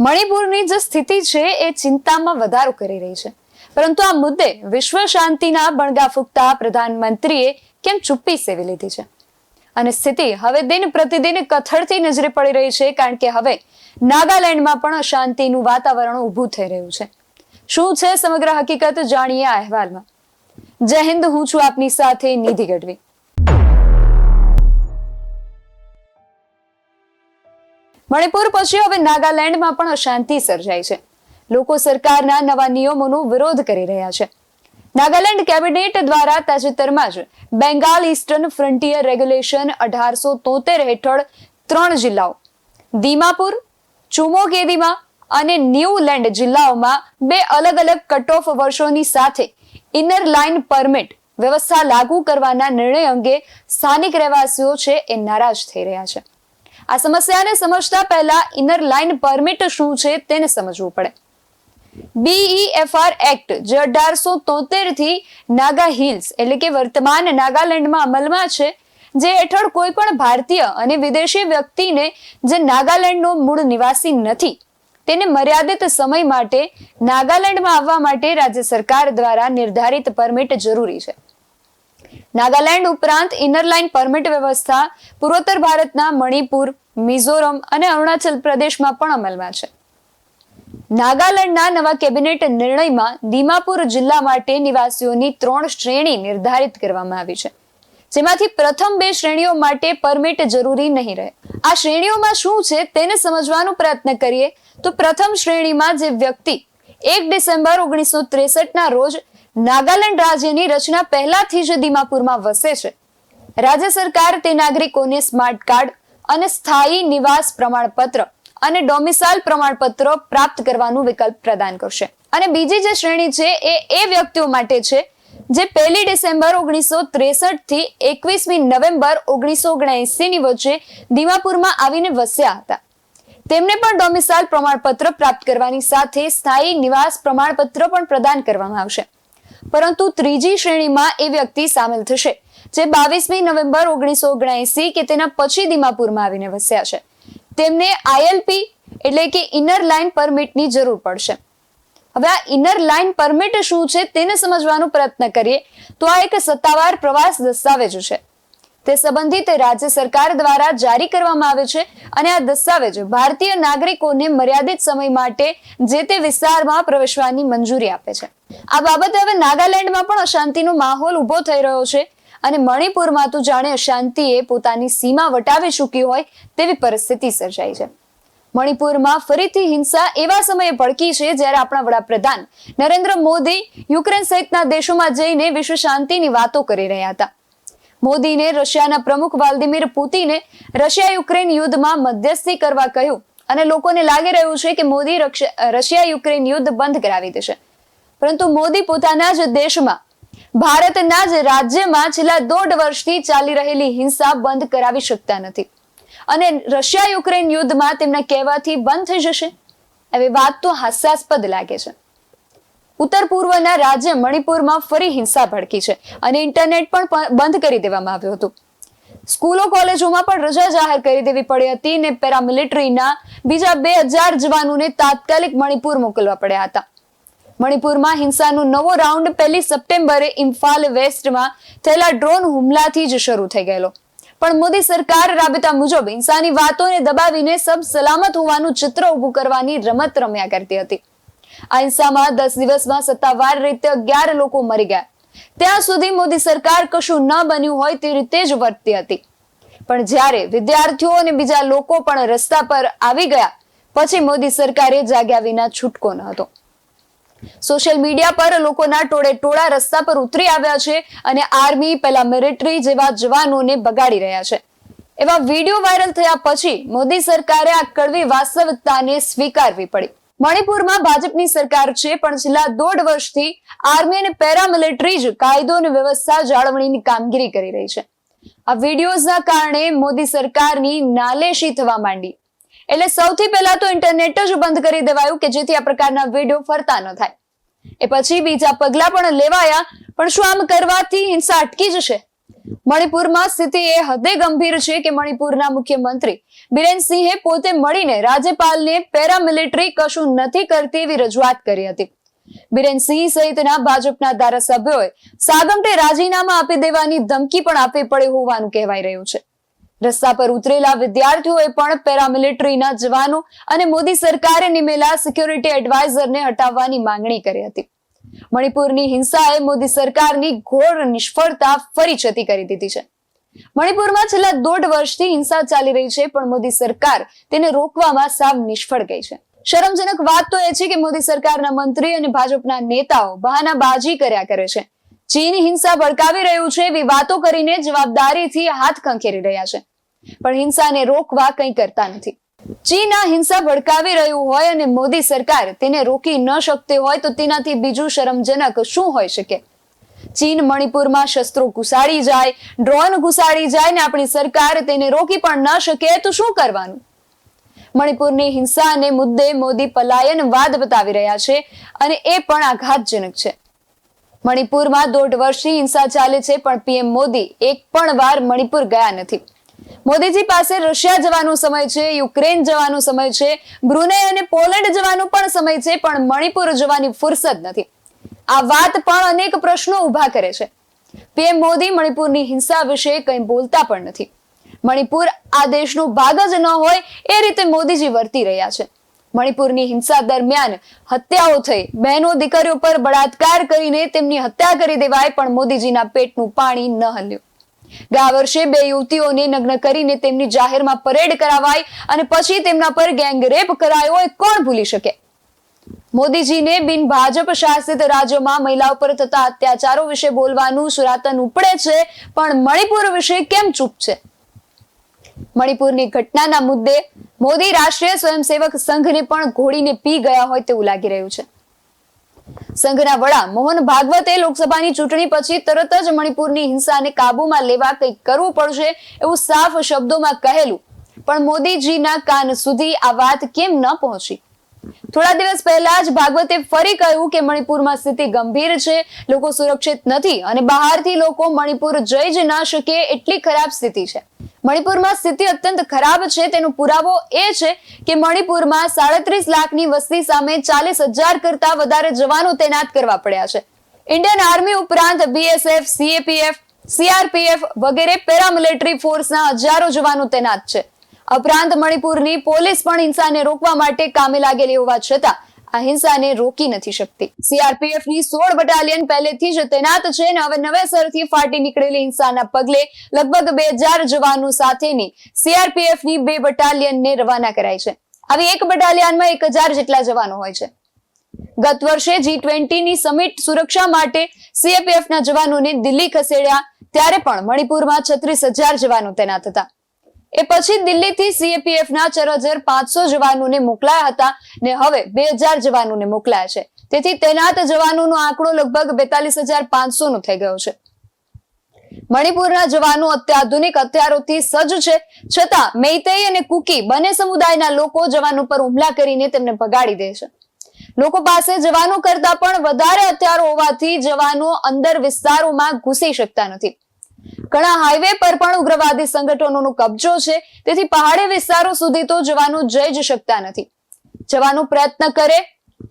મણિપુરની જે સ્થિતિ છે એ ચિંતામાં વધારો કરી રહી છે. પરંતુ આ મુદ્દે વિશ્વ શાંતિના બણગા ફૂંકતા પ્રધાનમંત્રીએ કેમ ચુપ્પી સેવી લીધી છે? અને સ્થિતિ હવે દિન પ્રતિદિન કથળતી નજરે પડી રહી છે કારણ કે હવે નાગાલેન્ડમાં પણ અશાંતિનું વાતાવરણ ઊભું થઈ રહ્યું છે. શું છે સમગ્ર હકીકત જાણીએ અહેવાલમાં. જય હિન્દ, હું છું આપની સાથે નિધિ ગઢવી. મણિપુર પછી હવે નાગાલેન્ડમાં પણ અશાંતિ સર્જાઈ છે. લોકો સરકારના નવા નિયમોનો વિરોધ કરી રહ્યા છે. નાગાલેન્ડ કેબિનેટ દ્વારા તાજેતરમાં જ બેંગાલ ઈસ્ટર્ન ફ્રન્ટિયર રેગ્યુલેશન અઢારસો તોતેર હેઠળ ત્રણ જિલ્લાઓ, દીમાપુર ચુમોકેદીમાં અને ન્યૂલેન્ડ જિલ્લાઓમાં બે અલગ અલગ કટ ઓફ વર્ષોની સાથે ઇનર લાઇન પરમિટ વ્યવસ્થા લાગુ કરવાના નિર્ણય અંગે સ્થાનિક રહેવાસીઓ છે એ નારાજ થઈ રહ્યા છે. આ સમસ્યાને સમજતા પહેલા ઇનર લાઇન પરમિટ શું છે તેને સમજવું પડે. બીઈએફઆર એક્ટ જે અઢારસો તોતેરથી નાગા હિલ્સ એટલે કે વર્તમાન નાગાલેન્ડમાં અમલમાં છે, જે હેઠળ કોઈ પણ ભારતીય અને વિદેશી વ્યક્તિને જે નાગાલેન્ડનો મૂળ નિવાસી નથી, તેને મર્યાદિત સમય માટે નાગાલેન્ડમાં આવવા માટે રાજ્ય સરકાર દ્વારા નિર્ધારિત પરમિટ જરૂરી છે. નાગાલેન્ડ ઉપરાંત ઇનરલાઇન પરમિટ વ્યવસ્થા, પૂર્વોત્તર ભારતના મણિપુર, મિઝોરમ અને અરુણાચલ પ્રદેશમાં પણ અમલમાં છે. નાગાલેન્ડના નવા કેબિનેટ નિર્ણયમાં દીમાપુર જિલ્લા માટે નિવાસીઓની ત્રણ શ્રેણી નિર્ધારિત કરવામાં આવી છે. જેમાંથી પ્રથમ બે શ્રેણીઓ માટે પરમિટ જરૂરી નહીં રહે. આ શ્રેણીઓમાં શું છે તેને સમજવાનો પ્રયત્ન કરીએ તો પ્રથમ શ્રેણીમાં જે વ્યક્તિ એક ડિસેમ્બર ઓગણીસો ત્રેસઠના રોજ નાગાલેન્ડ રાજ્યની રચના પહેલાથી જ દીમાપુરમાં વસે છે. રાજ્ય સરકાર તે નાગરિકોને સ્માર્ટ કાર્ડ અને સ્થાયી નિવાસ પ્રમાણપત્ર અને ડોમિસાઇલ પ્રમાણપત્ર પ્રાપ્ત કરવાનું વિકલ્પ પ્રદાન કરશે. અને બીજી જે શ્રેણી છે એ એ વ્યક્તિઓ માટે છે, જે પહેલી ડિસેમ્બર ઓગણીસો ત્રેસઠથી એકવીસમી નવેમ્બર ઓગણીસો ઓગણએસી ની વચ્ચે દિમાપુરમાં આવીને વસ્યા હતા. તેમને પણ ડોમિસાઇલ પ્રમાણપત્ર પ્રાપ્ત કરવાની સાથે સ્થાયી નિવાસ પ્રમાણપત્ર પણ પ્રદાન કરવામાં આવશે. પરંતુ ત્રીજી શ્રેણીમાં એ વ્યક્તિ સામેલ થશે, જે બાવીસમી નવેમ્બર ઓગણીસો ઓગણએસી કે તેના પછી દિમાપુરમાં આવીને વસ્યા છે. તેમને આઈએલપી એટલે કે ઇનર લાઇન પરમિટની જરૂર પડશે. હવે આ ઇનર લાઇન પરમિટ શું છે તેને સમજવાનો પ્રયત્ન કરીએ, તો આ એક સત્તાવાર પ્રવાસ દસ્તાવેજ છે. તે સંબંધિત રાજ્ય સરકાર દ્વારા જારી કરવામાં આવે છે અને આ દસ્તાવેજ ભારતીય નાગરિકોને મર્યાદિત સમય માટે જે તે વિસ્તારમાં પ્રવેશવાની મંજૂરી આપે છે. આ બાબતે હવે નાગાલેન્ડમાં પણ અશાંતિનો માહોલ ઊભો થઈ રહ્યો છે અને મણિપુરમાં તો જાણે અશાંતિએ પોતાની સીમા વટાવી ચૂકી હોય તેવી પરિસ્થિતિ સર્જાઈ છે. મણિપુરમાં ફરીથી હિંસા એવા સમયે ભડકી છે જ્યારે આપણા વડાપ્રધાન નરેન્દ્ર મોદી યુક્રેન સહિતના દેશોમાં જઈને વિશ્વ શાંતિની વાતો કરી રહ્યા હતા. મોદીને રશિયાના પ્રમુખ વ્લાદિમીર પુતિને રશિયા યુક્રેન યુદ્ધમાં મધ્યસ્થી કરવા કહ્યું. અને લોકોને લાગી રહ્યું છે કે મોદી રશિયા યુક્રેન યુદ્ધ બંધ કરાવી દેશે. પરંતુ મોદી પોતાના જ દેશમાં, ભારતના જ રાજ્યમાં છેલ્લા દોઢ વર્ષથી ચાલી રહેલી હિંસા બંધ કરાવી શકતા નથી. અને રશિયા યુક્રેન યુદ્ધમાં તેમના કહેવાથી બંધ થઈ જશે. એવી વાત તો હાસ્યાસ્પદ લાગે છે. ઉત્તર પૂર્વના રાજ્ય મણિપુરમાં ફરી હિંસા ભડકી છે અને ઇન્ટરનેટ પણ બંધ કરી દેવામાં આવ્યું હતું. સ્કૂલો, કોલેજોમાં પણ રજા જાહેર કરી દેવી પડી હતી ને પેરામિલિટરીના બીજા બે હજાર જવાનોને તાત્કાલિક મણિપુર મોકલવા પડ્યા હતા. મણિપુરમાં હિંસાનો નવો રાઉન્ડ પહેલી સપ્ટેમ્બરે ઇમ્ફાલ વેસ્ટમાં થયેલા ડ્રોન હુમલાથી જ શરૂ થઈ ગયેલો. પણ મોદી સરકાર રાબેતા મુજબ હિંસાની વાતોને દબાવીને સબ, સલામત હોવાનું ચિત્ર ઊભું કરવાની રમત રમ્યા કરતી હતી. આ હિંસામાં દસ દિવસમાં સત્તાવાર રીતે અગિયાર લોકો મરી ગયા. ત્યાં સુધી મોદી સરકાર કશું ન બન્યું હોય તે રીતે જ વર્તતી હતી. પણ જ્યારે વિદ્યાર્થીઓ અને બીજા લોકો પણ રસ્તા પર આવી ગયા, પછી મોદી સરકારે જાગ્યા વિના છૂટકો ન હતો. સોશિયલ મીડિયા પર લોકોના ટોળે ટોળા રસ્તા પર ઉતરી આવ્યા છે અને આર્મી પેલા મિલિટરી જેવા જવાનોને બગાડી રહ્યા છે. એવા વીડિયો વાયરલ થયા પછી મોદી સરકારે આ કડવી વાસ્તવિકતાને સ્વીકારવી પડી. મણિપુરમાં ભાજપની સરકાર છે, પણ છેલ્લા દોઢ વર્ષથી આર્મી અને પેરામિલિટરી જ કાયદો અને વ્યવસ્થા જાળવણીની કામગીરી કરી રહી છે. આ વિડીયોઝના કારણે મોદી સરકારની નાલેશી થવા માંડી. એટલે સૌથી પહેલા તો ઇન્ટરનેટ જ બંધ કરી દેવાયું કે જેથી આ પ્રકારના વીડિયો ફરતા ન થાય. એ પછી બીજા પગલા પણ લેવાયા, પણ શું આમ કરવાથી હિંસા અટકી જશે? મણિપુરમાં સ્થિતિ એ હદે ગંભીર છે કે મણિપુરના મુખ્યમંત્રી બિરેન પોતે મળીને રાજ્યપાલને પેરામિલિટરી કશું નથી કરતી એવી રજૂઆત કરી હતી. બિરેન સિંહ સહિતના ભાજપના ધારાસભ્યોએ સાગમટે રાજીનામા આપી દેવાની ધમકી પણ આપવી પડે હોવાનું કહેવાય રહ્યું છે. રસ્તા પર ઉતરેલા વિદ્યાર્થીઓએ પણ પેરામિલિટરીના જવાનો અને મોદી સરકારે નિમેલા સિક્યોરિટી એડવાઇઝરને હટાવવાની માંગણી કરી હતી. મણિપુરની હિંસાએ મોદી સરકારની ઘોર નિષ્ફળતા ફરી છતી કરી દીધી છે. મણિપુરમાં છેલ્લા દોઢ વર્ષથી હિંસા ચાલી રહી છે, પણ મોદી સરકાર તેને રોકવામાં સાવ નિષ્ફળ ગઈ છે. શરમજનક વાત તો એ છે કે મોદી સરકારના મંત્રી અને ભાજપના નેતાઓ બહાનાબાજી કર્યા કરે છે. ચીન હિંસા ભડકાવી રહ્યું છે એવી વાતો કરીને જવાબદારીથી હાથ ખંખેરી રહ્યા છે. પણ હિંસાને રોકવા કંઈ કરતા નથી. ચીન આ હિંસા ભડકાવી રહ્યું હોય અને મોદી સરકાર તેને રોકી ન શકતી હોય તો તેનાથી બીજું શરમજનક શું હોઈ શકે? ચીન મણિપુરમાં શસ્ત્રો ઘુસાડી જાય, ડ્રોન ઘુસાડી જાય ને આપણી સરકાર તેને રોકી પણ ન શકે, તો શું કરવાનું? મણિપુરની હિંસા અને મુદ્દે મોદી પલાયનવાદ બતાવી રહ્યા છે અને એ પણ આઘાતજનક છે. મણિપુરમાં દોઢ વર્ષથી હિંસા ચાલે છે, પણ પીએમ મોદી એક પણ વાર મણિપુર ગયા નથી. મોદીજી પાસે રશિયા જવાનો સમય છે, યુક્રેન જવાનો સમય છે, બ્રુને અને પોલેન્ડ જવાનો પણ સમય છે, પણ મણિપુર જવાની ફુરસદ નથી. આ વાત પણ અનેક પ્રશ્નો ઊભા કરે છે. પીએમ મોદી મણિપુરની હિંસા વિશે કંઈ બોલતા પણ નથી. મણિપુર આ દેશનો ભાગ જ ન હોય એ રીતે મોદીજી વર્તી રહ્યા છે. મણિપુરની હિંસા દરમિયાન હત્યાઓ થઈ. બહેનો દીકરીઓ પર બળાત્કાર કરીને તેમની હત્યા કરી દેવાય, પણ મોદીજીના પેટનું પાણી ન હલ્યું. ગયા વર્ષે બે યુવતીઓને નગ્ન કરીને તેમની જાહેરમાં પરેડ કરાવાઈ અને પછી તેમના પર ગેંગરેપ કરાયો એ કોણ ભૂલી શકે? મોદીજીને બિન ભાજપ શાસિત રાજ્યોમાં મહિલાઓ પર થતા અત્યાચારો વિશે બોલવાનું સુરાતન ઉપડે છે, પણ મણિપુર વિશે કેમ ચૂપ છે? મણિપુરની ઘટનાના મુદ્દે મોદી રાષ્ટ્રીય સ્વયંસેવક સંઘને પણ ઘોડીને પી ગયા હોય તેવું લાગી રહ્યું છે. સંઘના વડા મોહન ભાગવતે લોકસભાની ચૂંટણી પછી તરત જ મણિપુરની હિંસાને કાબૂમાં લેવા કંઈક કરવું પડશે એવું સાફ શબ્દોમાં કહેલું. પણ મોદીજીના કાન સુધી આ વાત કેમ ન પહોંચી? થોડા દિવસ પહેલા જ ભાગવતે ફરી કહ્યું કે મણિપુરમાં સ્થિતિ ગંભીર છે, લોકો સુરક્ષિત નથી અને બહારથી લોકો મણિપુર જઈ જ ના શકે એટલી ખરાબ સ્થિતિ છે. મણિપુરમાં સ્થિતિ અત્યંત ખરાબ છે, તેનો પુરાવો એ છે કે મણિપુરમાં સાડત્રીસ લાખની વસ્તી સામે ચાલીસ હજાર કરતા વધારે જવાનો તૈનાત કરવા પડ્યા છે. ઇન્ડિયન આર્મી ઉપરાંત બીએસએફ સીએપીએફ સીઆરપીએફ વગેરે પેરામિલિટરી ફોર્સના હજારો જવાનો તૈનાત છે. ઉપરાંત મણિપુરની પોલીસ પણ હિંસાને રોકવા માટે કામે લાગેલી હોવા છતાં આ હિંસાને રોકી નથી શકતી. સીઆરપીએફની સોળ બટાલિયન પહેલેથી જ તૈનાત છે અને હવે નવેસરથી ફાટી નીકળેલી હિંસાના પગલે લગભગ બે હજાર જવાનો સાથેની સીઆરપીએફની બે બટાલિયનને રવાના કરાઈ છે. આવી એક બટાલિયનમાં એક હજાર જેટલા જવાનો હોય છે. ગત વર્ષે જી ટ્વેન્ટીની સમિટ સુરક્ષા માટે સીએપીએફ ના જવાનોને દિલ્હી ખસેડ્યા, ત્યારે પણ મણિપુરમાં છત્રીસ હજાર જવાનો તૈનાત હતા. એ પછી દિલ્હીથી સીએપીએફના ચાર હજાર પાંચસો જવાનોને મોકલાયા હતા ને હવે બે હજાર જવાનોને મોકલાયા છે. તેથી તૈનાત જવાનોનો આંકડો લગભગ બેતાલીસ હજાર પાંચસો થઈ ગયો છે. મણિપુરના જવાનો અત્યાધુનિક હથિયારોથી સજ્જ છે. છતાં મેઈતેઈ અને કુકી બંને સમુદાયના લોકો જવાનો પર હુમલા કરીને તેમને ભગાડી દે છે. લોકો પાસે જવાનો કરતા પણ વધારે હથિયારો હોવાથી જવાનો અંદર વિસ્તારોમાં ઘૂસી શકતા નથી. ઘણા હાઈવે પર પણ ઉગ્રવાદી સંગઠનોનો કબજો છે. તેથી પહાડી વિસ્તારો સુધી તો જવાનો જઈ જ શકતા નથી. જવાનો પ્રયત્ન કરે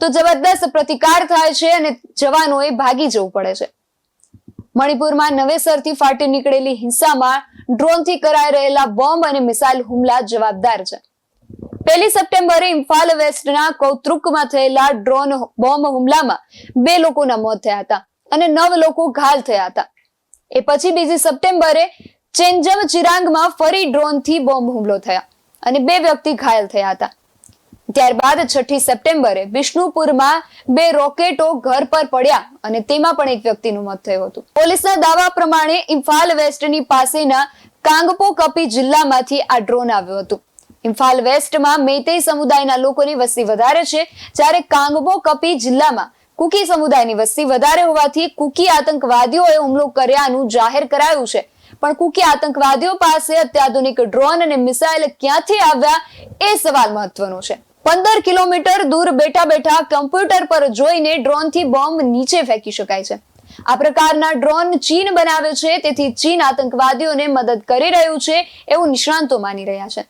તો જબરદસ્ત પ્રતિકાર થાય છે અને જવાનોએ ભાગી જવું પડે છે. મણિપુરમાં નવેસરથી ફાટી નીકળેલી હિંસામાં ડ્રોનથી કરાઈ રહેલા બોમ્બ અને મિસાઇલ હુમલા જવાબદાર છે. પહેલી સપ્ટેમ્બરે ઇમ્ફાલ વેસ્ટના કૌતૃકમાં થયેલા ડ્રોન બોમ્બ હુમલામાં બે લોકોના મોત થયા હતા અને નવ લોકો ઘાયલ થયા હતા. એ પછી બીજી સપ્ટેમ્બરે ચેન્જમ ચિરાંગમાં ફરી ડ્રોનથી બોમ્બ હુમલો થયા અને બે વ્યક્તિ ઘાયલ થયા હતા. ત્યારબાદ છઠ્ઠી સપ્ટેમ્બરે વિષ્ણુપુરમાં બે રોકેટો ઘર પર પડ્યા અને તેમાં પણ એક વ્યક્તિનું મોત થયું હતું. પોલીસના દાવા પ્રમાણે ઇમ્ફાલ વેસ્ટની પાસેના કાંગપો કપી જિલ્લામાંથી આ ડ્રોન આવ્યું હતું. ઇમ્ફાલ વેસ્ટમાં મેતેઈ સમુદાયના લોકોની વસ્તી વધારે છે જ્યારે કાંગબો કપી જિલ્લામાં કુકી સમુદાયની વસ્તી વધારે હોવાથી કુકી આતંકવાદીઓએ હુમલો કર્યાનું જાહેર કરાયું છે. પણ કુકી આતંકવાદીઓ પાસે અત્યાધુનિક ડ્રોન અને મિસાઇલ ક્યાંથી આવ્યા એ સવાલ મહત્વનો છે. પંદર કિલોમીટર દૂર બેઠા બેઠા કમ્પ્યુટર પર જોઈને ડ્રોનથી બોમ્બ નીચે ફેંકી શકાય છે. આ પ્રકારના ડ્રોન ચીન બનાવે છે, તેથી ચીન આતંકવાદીઓને મદદ કરી રહ્યું છે, એવું નિષ્ણાંતો માની રહ્યા છે.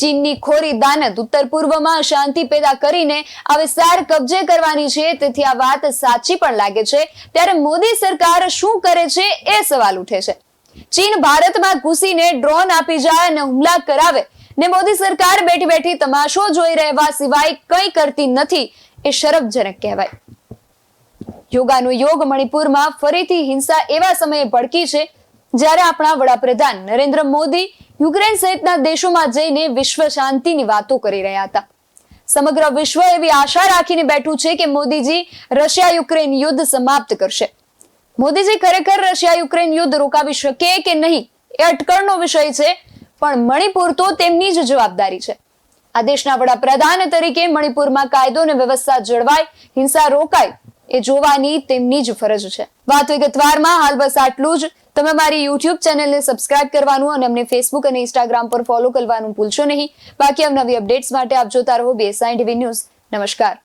ચીનની ખોરી દાનત ઉત્તર પૂર્વમાં શાંતિ પેદા કરીને આ વિસ્તાર કબજે કરવાની છે, તેથી આ વાત સાચી પણ લાગે છે. ત્યારે મોદી સરકાર શું કરે છે એ સવાલ ઉઠે છે. ચીન ભારતમાં ઘૂસીને ડ્રોન આપી જાય અને હુમલા કરાવે ને મોદી સરકાર બેઠી બેઠી તમાશો જોઈ રહેવા સિવાય કંઈ કરતી નથી એ શરમજનક કહેવાય. યોગાનો યોગ મણિપુરમાં ફરીથી હિંસા એવા સમયે ભડકી છે, જ્યારે આપણા વડાપ્રધાન નરેન્દ્ર મોદી યુક્રેન સહિતના દેશોમાં જઈને વિશ્વ શાંતિની વાતો કરી રહ્યા હતા. સમગ્ર વિશ્વ એવી આશા રાખીને બેઠું છે કે મોદીજી રશિયા યુક્રેન યુદ્ધ સમાપ્ત કરશે. મોદીજી ખરેખર રશિયા યુક્રેન યુદ્ધ રોકાવી શકે કે નહીં એ અટકળનો વિષય છે, પણ મણિપુર તો તેમની જ જવાબદારી છે. આ દેશના વડાપ્રધાન તરીકે મણિપુરમાં કાયદો અને વ્યવસ્થા જળવાય, હિંસા રોકાય એ જોવાની તેમની જ ફરજ છે. વાત વિગતવારમાં હાલ બસ આટલું જ. તમે મારી યુટ્યુબ ચેનલને સબસ્ક્રાઇબ કરવાનું અને અમને ફેસબુક અને ઇન્સ્ટાગ્રામ પર ફોલો કરવાનું ભૂલશો નહીં. બાકી અવનવી અપડેટ્સ માટે આપ જોતા રહો બીએસઆઈ ટીવી ન્યૂઝ નમસ્કાર.